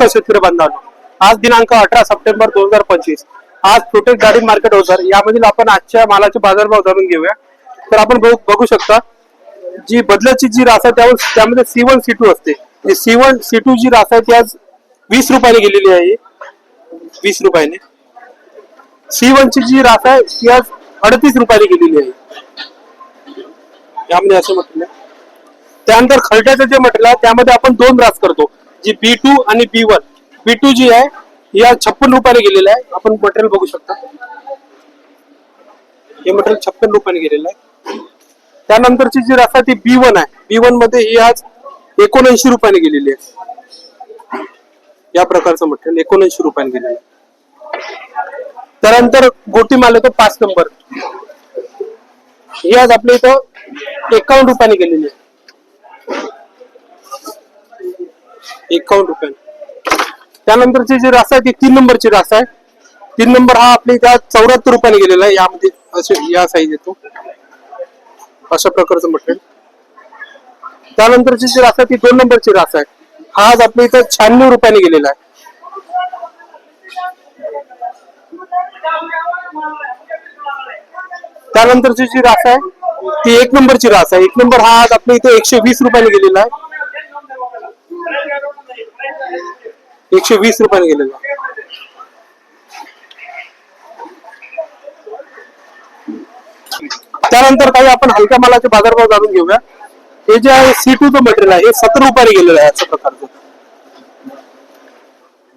नमस्कार शेतकरी बांधवांनो आज दिनांक अठरा सप्टेंबर दोन हजार पंचवीस. आज छोटे गाडी मार्केट होणार यामधील आपण आजच्या मालाचे बाजारभाव जाणून घेऊया. तर आपण बघू बघू शकता जी बदलाची जी रास आहे त्यावर त्यामध्ये सी वन सी टू असते. सी वन सी टू जी रास आहे ती आज वीस रुपयाने गेलेली आहे. वीस रुपयाने. सी वन ची जी रास आहे ती आज अडतीस रुपयाने गेलेली आहे. यामध्ये असं म्हटलं. त्यानंतर खलट्याचं जे म्हटलं त्यामध्ये आपण दोन रास करतो. जी बी टू आणि बी वन बी टू जी आहे या आज छप्पन रुपयाने गेलेलं आहे. आपण मटेरियल बघू शकता. हे मटेरियल छप्पन रुपयाने गेलेलं आहे. त्यानंतरची जी रास ती बी वन आहे. बी वनमध्ये ही आज एकोणऐंशी रुपयाने गेलेली आहे. या प्रकारचं मटेरियल एकोणऐंशी रुपयाने गेलेलं आहे. त्यानंतर गोटी माल येतो पाच नंबर ही आज आपल्या इथं एकावन्न रुपयाने गेलेली आहे. एकावन्न रुपयाने त्यानंतरची जी रास आहे ती तीन नंबरची रास आहे. तीन नंबर हा आपल्या इथं चौऱ्याहत्तर रुपयाने गेलेला आहे. यामध्ये असे या साईज येतो. अशा प्रकारचं मटेरियल. त्यानंतरची जी रास आहे ती दोन नंबरची रास आहे. हा आज आपल्या इथं शहाण्णव रुपयाने गेलेला आहे. त्यानंतरची जी रास आहे ती एक नंबरची रास आहे. एक नंबर हा आज आपल्या इथे एकशे वीस रुपयाने गेलेला आहे. एकशे वीस रुपयाने गेलेलं आहे. त्यानंतर काही आपण हलक्या मालाचे बाजारभाव जाणून घेऊया. हे जे आहे सी टू मटेरियल आहे हे सतरा रुपयाने गेलेलं आहे अशा प्रकारचं.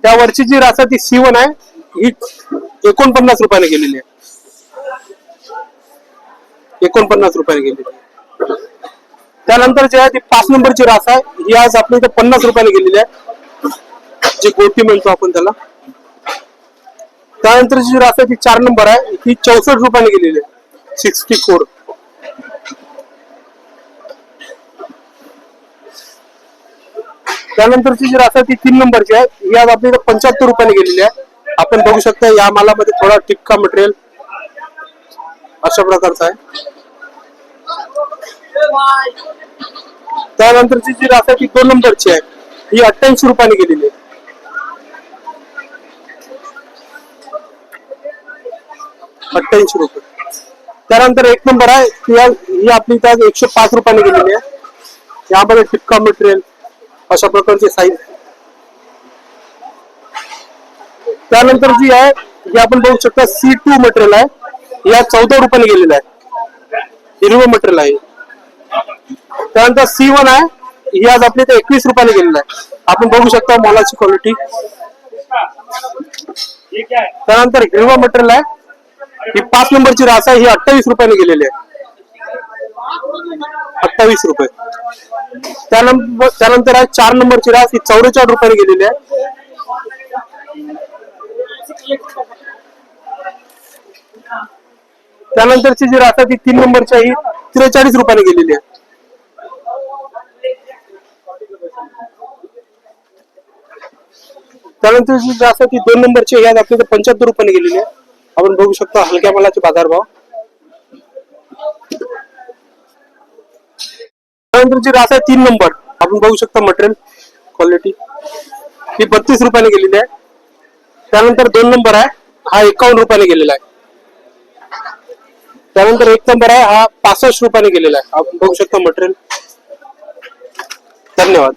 त्यावरची जी रास आहे ती सी वन आहे ही एकोणपन्नास रुपयाने गेलेली आहे. एकोणपन्नास रुपयाने गेलेली आहे. त्यानंतर जे आहे ती पाच नंबरची रास आहे ही आज आपल्या इथे पन्नास रुपयाने गेलेली आहे. जे गोटी म्हणतो आपण त्याला. त्यानंतरची जी रास आहे ती चार नंबर आहे. ही चौसष्ट रुपयाने गेलेली आहे. सिक्स्टी फोर त्यानंतरची जी रास आहे ती तीन नंबरची आहे. ही आज पंच्याहत्तर रुपयाने गेलेली आहे. आपण बघू शकता या मालामध्ये थोडा टिक्का मटेरियल अशा प्रकारचा आहे. त्यानंतरची जी रास आहे ती दोन नंबरची आहे. ही अठ्ठ्याऐंशी रुपयाने गेलेली आहे. अठ्ठ्याऐंशी रुपये. त्यानंतर एक नंबर आहे ती आज- ही आपली त्या आज एकशे पाच रुपयाने गेलेली आहे. यामध्ये टिपका मटेरियल अशा प्रकारचे साईज त्यानंतर जी आहे ही आपण बघू शकता सी टू मटेरियल आहे. या चौदा रुपयाने गेलेलं आहे. हिरवं मटेरियल आहे. त्यानंतर सी वन आहे ही आज आपली इथे एकवीस रुपयाने गेलेलं आहे. आपण बघू शकता मॉलाची क्वालिटी त्यानंतर हिरवा मटेरियल आहे. ही पाच नंबरची रास आहे ही अठ्ठावीस रुपयाने गेलेली आहे. अठ्ठावीस रुपये. त्यानंतर त्यानंतर आहे चार नंबरची रास ही चौवेचाळीस रुपयाने गेलेली आहे. त्यानंतरची जी रास आहे ती तीन नंबरची आहे ही त्रेचाळीस रुपयाने गेलेली आहे. त्यानंतर जी रास आहे ती दोन नंबरची आहे, ही आज पंच्याहत्तर रुपयाने गेलेली आहे. आपण बघू शकतो हलक्या मालाचे बाजारभाव. त्यानंतर जी रास आहे तीन नंबर. आपण बघू शकता मटेरियल क्वालिटी ही बत्तीस रुपयाने गेलेली आहे. त्यानंतर दोन नंबर आहे. हा एकावन्न रुपयाने गेलेला आहे. त्यानंतर एक नंबर आहे. हा पासष्ट रुपयाने गेलेला आहे. आपण बघू शकता मटेरियल धन्यवाद.